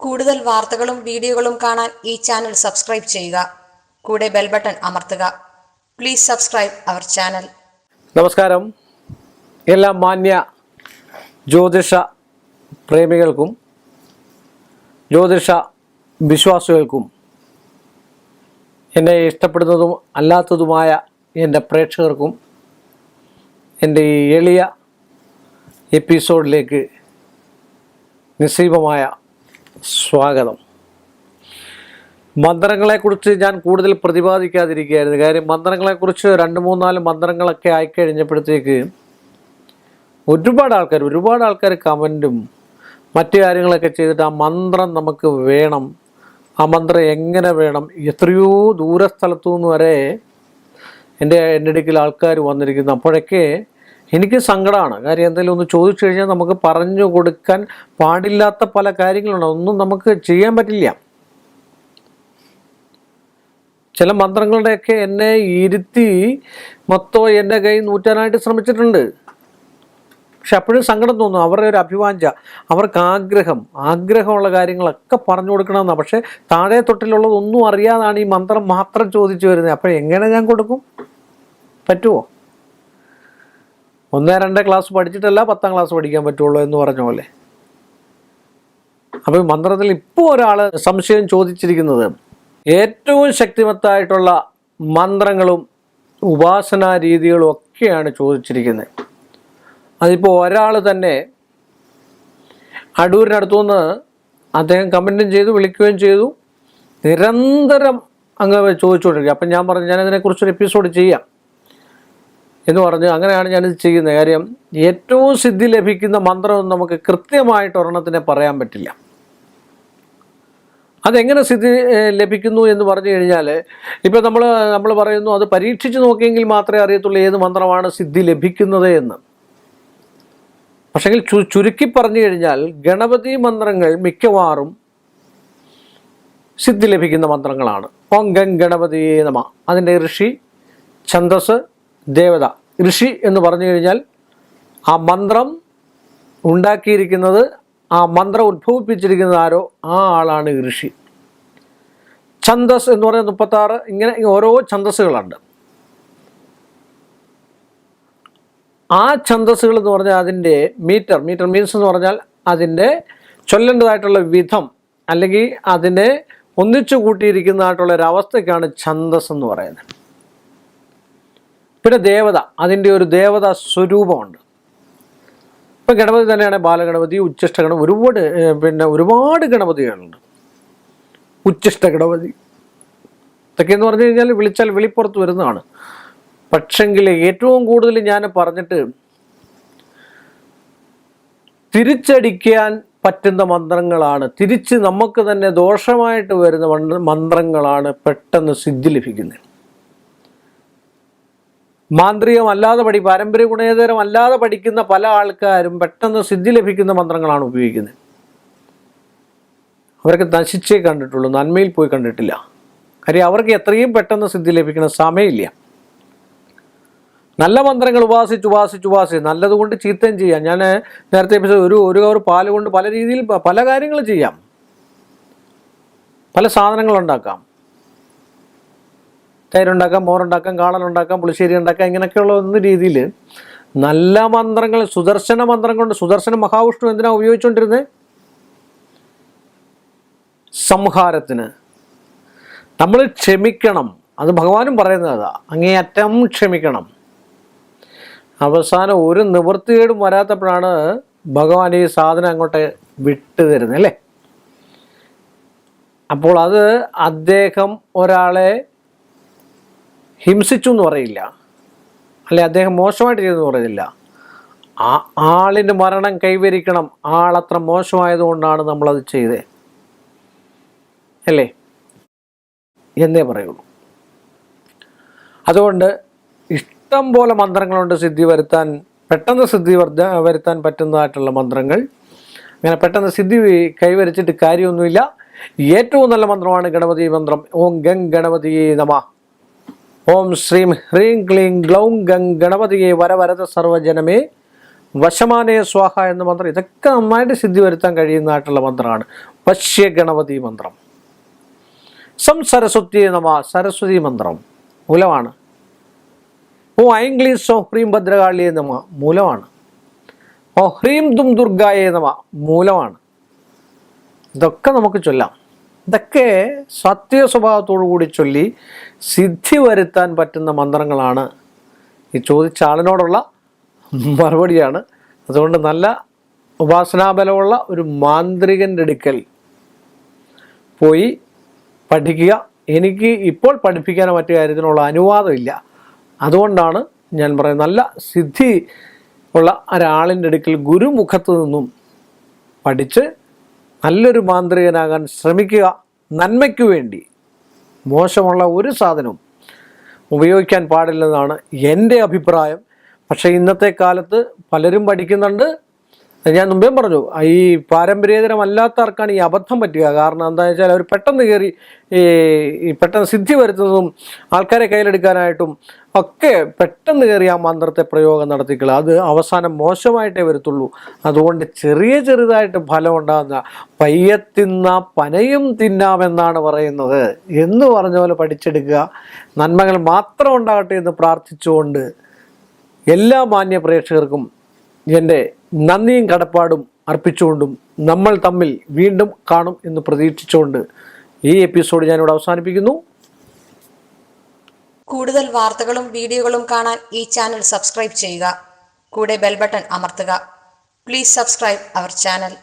കൂടുതൽ വാർത്തകളും വീഡിയോകളും കാണാൻ ഈ ചാനൽ സബ്സ്ക്രൈബ് ചെയ്യുക. കൂടെ ബെൽ ബട്ടൺ അമർത്തുക. Please subscribe our channel. നമസ്കാരം. എല്ലാ മാന്യ ജ്യോതിഷ പ്രേമികൾക്കും ജ്യോതിഷ വിശ്വാസികൾക്കും എന്നെ ഇഷ്ടപ്പെടുന്നതും അല്ലാത്തതുമായ എന്റെ പ്രേക്ഷകർക്കും എന്റെ ഈ എളിയ എപ്പിസോഡിലേക്ക് നിസ്സീമമായ സ്വാഗതം. മന്ത്രങ്ങളെക്കുറിച്ച് ഞാൻ കൂടുതൽ പ്രതിപാദിക്കാതിരിക്കുകയായിരുന്നു. കാര്യം മന്ത്രങ്ങളെക്കുറിച്ച് രണ്ട് മൂന്നാൽ മന്ത്രങ്ങളൊക്കെ ആയിക്കഴിഞ്ഞപ്പോഴത്തേക്ക് ഒരുപാട് ആൾക്കാർ ഒരുപാട് ആൾക്കാർ കമന്റും മറ്റു കാര്യങ്ങളൊക്കെ ചെയ്തിട്ട് ആ മന്ത്രം നമുക്ക് വേണം. ആ മന്ത്രം എങ്ങനെ വേണം? എത്രയോ ദൂരസ്ഥലത്തു നിന്ന് വരെ എന്റെ എന്റെ ഇടയ്ക്കിൽ ആൾക്കാർ വന്നിരിക്കുന്നു. അപ്പോഴൊക്കെ എനിക്ക് സങ്കടമാണ് കാര്യം എന്തെങ്കിലും ഒന്ന് ചോദിച്ചു കഴിഞ്ഞാൽ നമുക്ക് പറഞ്ഞു കൊടുക്കാൻ പാടില്ലാത്ത പല കാര്യങ്ങളുണ്ട്. ഒന്നും നമുക്ക് ചെയ്യാൻ പറ്റില്ല. ചില മന്ത്രങ്ങളുടെയൊക്കെ എന്നെ ഇരുത്തി മൊത്തം എന്റെ കൈ നൂറ്റാനായിട്ട് ശ്രമിച്ചിട്ടുണ്ട്. പക്ഷെ അപ്പോഴും സങ്കടം തോന്നും. അവരുടെ ഒരു അഭിവാഞ്ച അവർക്ക് ആഗ്രഹം ആഗ്രഹമുള്ള കാര്യങ്ങളൊക്കെ പറഞ്ഞു കൊടുക്കണമെന്നാണ് പക്ഷേ താഴെ തൊട്ടിലുള്ളതൊന്നും അറിയാതാണ് ഈ മന്ത്രം മാത്രം ചോദിച്ചു വരുന്നത്. അപ്പോൾ എങ്ങനെ ഞാൻ കൊടുക്കും? പറ്റുമോ ഒന്നേ രണ്ട് ക്ലാസ് പഠിച്ചിട്ടല്ല പത്താം ക്ലാസ് പഠിക്കാൻ പറ്റുള്ളൂ എന്ന് പറഞ്ഞ പോലെ. അപ്പോൾ മന്ത്രത്തിൽ ഇപ്പോൾ ഒരാൾ സംശയം ചോദിച്ചിരിക്കുന്നത് ഏറ്റവും ശക്തിമത്തായിട്ടുള്ള മന്ത്രങ്ങളും ഉപാസനാ രീതികളും ഒക്കെയാണ് ചോദിച്ചിരിക്കുന്നത്. അതിപ്പോൾ ഒരാൾ തന്നെ അടൂരിനടുത്തുനിന്ന് അദ്ദേഹം കമന്റും ചെയ്തു വിളിക്കുകയും ചെയ്തു. നിരന്തരം അങ്ങ് ചോദിച്ചുകൊണ്ടിരിക്കുക അപ്പം ഞാൻ പറഞ്ഞു ഞാൻ അതിനെക്കുറിച്ചൊരു എപ്പിസോഡ് ചെയ്യാം. എന്ന് പറഞ്ഞു അങ്ങനെയാണ് ഞാനിത് ചെയ്യുന്നത്. കാര്യം ഏറ്റവും സിദ്ധി ലഭിക്കുന്ന മന്ത്രം നമുക്ക് കൃത്യമായിട്ട് ഒരെണ്ണത്തിനെ പറയാൻ പറ്റില്ല. അതെങ്ങനെ സ്ഥിതി ലഭിക്കുന്നു എന്ന് പറഞ്ഞു കഴിഞ്ഞാൽ ഇപ്പം നമ്മൾ നമ്മൾ പറയുന്നു അത് പരീക്ഷിച്ച് നോക്കിയെങ്കിൽ മാത്രമേ അറിയത്തുള്ളൂ ഏത് മന്ത്രമാണ് സിദ്ധി ലഭിക്കുന്നത് എന്ന്. പക്ഷെങ്കിൽ ചു ചുരുക്കി പറഞ്ഞു കഴിഞ്ഞാൽ ഗണപതി മന്ത്രങ്ങൾ മിക്കവാറും സിദ്ധി ലഭിക്കുന്ന മന്ത്രങ്ങളാണ്. ഓം ഗം നമ. അതിന്റെ ഋഷി ഛന്ദസ് ദേവത ഋഷി എന്ന് പറഞ്ഞു കഴിഞ്ഞാൽ ആ മന്ത്രം ഉണ്ടാക്കിയിരിക്കുന്നത് ആ മന്ത്രം ഉദ്ഭവിപ്പിച്ചിരിക്കുന്നത് ആരോ? ആ ആളാണ് ഋഷി. ഛന്ദസ് എന്ന് പറയുന്നത് മുപ്പത്താറ് ഇങ്ങനെ ഓരോ ഛന്ദസ്സുകളുണ്ട്. ആ ഛന്ദസ്സുകൾ എന്ന് പറഞ്ഞാൽ അതിന്റെ മീറ്റർ മീറ്റർ മീൻസ് എന്ന് പറഞ്ഞാൽ അതിന്റെ ചൊല്ലേണ്ടതായിട്ടുള്ള വിധം അല്ലെങ്കിൽ അതിനെ ഒന്നിച്ചു കൂട്ടിയിരിക്കുന്നതായിട്ടുള്ള ഒരു അവസ്ഥയ്ക്കാണ് ഛന്ദസ് എന്ന് പറയുന്നത്. പിന്നെ ദേവത അതിന്റെ ഒരു ദേവത സ്വരൂപമുണ്ട്. ഇപ്പം ഗണപതി തന്നെയാണ് ബാലഗണപതി ഉച്ചിഷ്ട ഗണപതി ഒരുപാട് പിന്നെ ഒരുപാട് ഗണപതികളുണ്ട്. ഉച്ചിഷ്ട ഗണപതി. ഇതൊക്കെ എന്ന് പറഞ്ഞു കഴിഞ്ഞാൽ വിളിച്ചാൽ വെളിപ്പുറത്ത് വരുന്നതാണ്. പക്ഷെങ്കിൽ ഏറ്റവും കൂടുതൽ ഞാൻ പറഞ്ഞിട്ട് തിരിച്ചടിക്കാൻ പറ്റുന്ന മന്ത്രങ്ങളാണ്. തിരിച്ച് നമുക്ക് തന്നെ ദോഷമായിട്ട് വരുന്ന മന്ത്രങ്ങളാണ് പെട്ടെന്ന് സിദ്ധി ലഭിക്കുന്നത്. മാന്ത്രികം അല്ലാതെ പഠി പാരമ്പര്യ ഗുണേതരം അല്ലാതെ പഠിക്കുന്ന പല ആൾക്കാരും പെട്ടെന്ന് സിദ്ധി ലഭിക്കുന്ന മന്ത്രങ്ങളാണ് ഉപയോഗിക്കുന്നത്. അവരൊക്കെ നശിച്ചേ കണ്ടിട്ടുള്ളൂ നന്മയിൽ പോയി കണ്ടിട്ടില്ല. കാര്യം അവർക്ക് എത്രയും പെട്ടെന്ന് സിദ്ധി ലഭിക്കുന്ന സമയമില്ല. നല്ല മന്ത്രങ്ങൾ ഉപാസിച്ച് ഉപാസിച്ച് ഉപാസിച്ച് നല്ലതുകൊണ്ട് ചീത്തയും ചെയ്യാം. ഞാൻ നേരത്തെ ഒരു ഒരു കവർ പാൽ കൊണ്ട് പല രീതിയിൽ പല കാര്യങ്ങൾ ചെയ്യാം. പല സാധനങ്ങൾ ഉണ്ടാക്കാം. തൈരുണ്ടാക്കാം മോറുണ്ടാക്കാം കാളനുണ്ടാക്കാം പുളിശ്ശേരി ഉണ്ടാക്കാം ഇങ്ങനെയൊക്കെയുള്ള ഒന്ന് രീതിയിൽ നല്ല മന്ത്രങ്ങൾ സുദർശന മന്ത്രം കൊണ്ട് സുദർശന മഹാവിഷ്ണു എന്തിനാ ഉപയോഗിച്ചുകൊണ്ടിരുന്നത് സംഹാരത്തിന്. നമ്മൾ ക്ഷമിക്കണം. അത് ഭഗവാനും പറയുന്നത് അതാ. അങ്ങേയറ്റം ക്ഷമിക്കണം. അവസാനം ഒരു നിവൃത്തികേടും വരാത്തപ്പോഴാണ് ഭഗവാൻ ഈ സാധനം അങ്ങോട്ട് വിട്ടു തരുന്നത് അല്ലേ? അപ്പോൾ അത് അദ്ദേഹം ഒരാളെ ഹിംസിച്ചു എന്ന് പറയില്ല. അല്ലെ അദ്ദേഹം മോശമായിട്ട് ചെയ്തെന്ന് പറയുന്നില്ല ആ ആളിന് മരണം കൈവരിക്കണം. ആളത്ര മോശമായതുകൊണ്ടാണ് നമ്മളത് ചെയ്തത് അല്ലേ? എന്നേ പറയുള്ളൂ. അതുകൊണ്ട് ഇഷ്ടം പോലെ മന്ത്രങ്ങളുണ്ട് സിദ്ധി വരുത്താൻ. പെട്ടെന്ന് സിദ്ധി വർദ്ധ വരുത്താൻ പറ്റുന്നതായിട്ടുള്ള മന്ത്രങ്ങൾ. അങ്ങനെ പെട്ടെന്ന് സിദ്ധി കൈവരിച്ചിട്ട് കാര്യമൊന്നുമില്ല. ഏറ്റവും നല്ല മന്ത്രമാണ് ഗണപതി മന്ത്രം. ഓം ഗംഗ് ഗണപതി നമ. ഓം ശ്രീം ഹ്രീം ക്ലീം ഗ്ലൗം ഗംഗ് ഗണപതിയെ വരവരത സർവജനമേ. വശമാനേ സ്വാഹ എന്ന മന്ത്രം. ഇതൊക്കെ നന്നായിട്ട് സിദ്ധി വരുത്താൻ കഴിയുന്നതായിട്ടുള്ള മന്ത്രമാണ്. വശ്യ ഗണപതി മന്ത്രം. സം സരസ്വതി നമ സരസ്വതി മന്ത്രം. മൂലമാണ്. ഓ ഐംഗ്ലീഷ് സോ ഹ്രീം ഭദ്രകാളിയെ നമ മൂലമാണ്. ഓ ഹ്രീം ദും ദുർഗായേ നമ മൂലമാണ്. ഇതൊക്കെ നമുക്ക് ചൊല്ലാം. ഇതൊക്കെ സത്യ സ്വഭാവത്തോടു കൂടി ചൊല്ലി സിദ്ധി വരുത്താൻ പറ്റുന്ന മന്ത്രങ്ങളാണ് ഈ ചോദിച്ച ആളിനോടുള്ള മറുപടിയാണ്. അതുകൊണ്ട് നല്ല ഉപാസനാബലമുള്ള ഒരു മാന്ത്രികന്റെ അടുക്കൽ പോയി പഠിക്കുക. എനിക്ക് ഇപ്പോൾ പഠിപ്പിക്കാനോ മറ്റു കാര്യത്തിനുള്ള അനുവാദമില്ല. അതുകൊണ്ടാണ് ഞാൻ പറയുന്നത് നല്ല സിദ്ധി ഉള്ള ഒരാളിന്റെ അടുക്കൽ ഗുരുമുഖത്ത് നിന്നും പഠിച്ച് നല്ലൊരു മാന്ത്രികനാകാൻ ശ്രമിക്കുക നന്മയ്ക്കു വേണ്ടി. മോശമുള്ള ഒരു സാധനവും ഉപയോഗിക്കാൻ പാടില്ലെന്നാണ് എന്റെ അഭിപ്രായം. പക്ഷേ ഇന്നത്തെ കാലത്ത് പലരും പഠിക്കുന്നുണ്ട് ഞാൻ മുമ്പേ പറഞ്ഞു ഈ പാരമ്പര്യേതരമല്ലാത്തവർക്കാണ് ഈ അബദ്ധം പറ്റുക. കാരണം എന്താണെന്ന് വെച്ചാൽ അവർ പെട്ടെന്ന് കയറി ഈ പെട്ടെന്ന് സിദ്ധി വരുത്തുന്നതും ആൾക്കാരെ കയ്യിലെടുക്കാനായിട്ടും ഒക്കെ പെട്ടെന്ന് കയറി ആ മന്ത്രത്തെ പ്രയോഗം നടത്തിക്കള. അത് അവസാനം മോശമായിട്ടേ വരത്തുള്ളൂ. അതുകൊണ്ട് ചെറിയ ചെറുതായിട്ട് ഫലം ഉണ്ടാകുന്ന പയ്യത്തിന്ന പനയും തിന്നാമെന്നാണ് പറയുന്നത്. എന്ന് പറഞ്ഞ പോലെ പഠിച്ചെടുക്കുക. നന്മകൾ മാത്രം ഉണ്ടാകട്ടെ എന്ന് പ്രാർത്ഥിച്ചുകൊണ്ട് എല്ലാ മാന്യ പ്രേക്ഷകർക്കും എന്റെ നന്ദിയും കടപ്പാടും അർപ്പിച്ചുകൊണ്ടും നമ്മൾ തമ്മിൽ വീണ്ടും കാണും എന്ന് പ്രതീക്ഷിച്ചുകൊണ്ട് ഈ എപ്പിസോഡ് ഞാനിവിടെ അവസാനിപ്പിക്കുന്നു. കൂടുതൽ വാർത്തകളും വീഡിയോകളും കാണാൻ ഈ ചാനൽ സബ്സ്ക്രൈബ് ചെയ്യുക. കൂടെ ബെൽബട്ടൺ അമർത്തുക. Please subscribe our channel